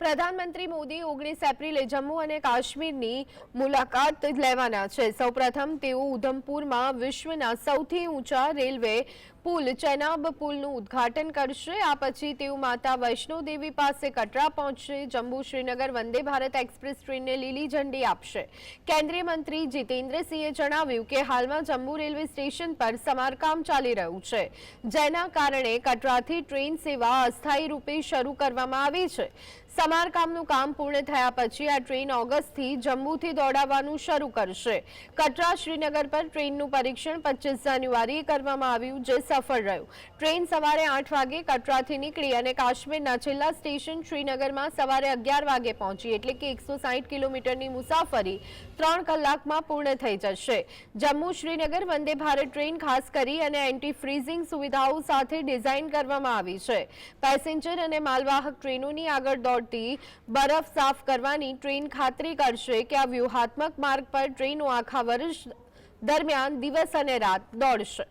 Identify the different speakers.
Speaker 1: પ્રધાનમંત્રી મોદી ઓગણીસ એપ્રિલે જમ્મુ અને કાશ્મીરની મુલાકાત લેવાના છે. સૌપ્રથમ તેઓ ઉધમપુરમાં વિશ્વના સૌથી ઊંચા રેલવે પુલ ચેનાબ પુલનું ઉદ્ઘાટન કરશે. આ પછી તેઓ માતા વૈષ્ણોદેવી પાસે કટરા પહોંચશે. જમ્મુ શ્રીનગર વંદે ભારત એક્સપ્રેસ ટ્રેનને લીલી ઝંડી આપશે. કેન્દ્રીય મંત્રી જીતેન્દ્રસિંહે જણાવ્યું કે હાલમાં જમ્મુ રેલવે સ્ટેશન પર સમારકામ ચાલી રહ્યું છે, જેના કારણે કટરાથી ટ્રેન સેવા અસ્થાયી રૂપે શરૂ કરવામાં આવી છે. સમારકામનું કામ પૂર્ણ થયા પછી આ ટ્રેન ઓગસ્ટથી જમ્મુથી દોડાવવાનું શરૂ કરશે. કટરા શ્રીનગર પર ટ્રેનનું પરીક્ષણ પચીસ જાન્યુઆરીએ કરવામાં આવ્યું જે સફળ રહ્યું. ટ્રેન સવારે આઠ વાગે કટરાથી નીકળી અને કાશ્મીરના છેલ્લા સ્ટેશન શ્રીનગરમાં સવારે અગિયાર વાગે પહોંચી, એટલે કે એકસો કિલોમીટરની મુસાફરી ત્રણ કલાકમાં પૂર્ણ થઈ જશે. જમ્મુ શ્રીનગર વંદે ભારત ટ્રેન ખાસ કરી અને એન્ટી ફ્રીઝિંગ સુવિધાઓ સાથે ડિઝાઇન કરવામાં આવી છે. પેસેન્જર અને માલવાહક ટ્રેનોની આગળ દોડતી બરફ સાફ કરવાની ટ્રેન ખાતરી કરશે કે આ વ્યૂહાત્મક માર્ગ પર ટ્રેનો આખા વર્ષ દરમિયાન દિવસ અને રાત દોડશે.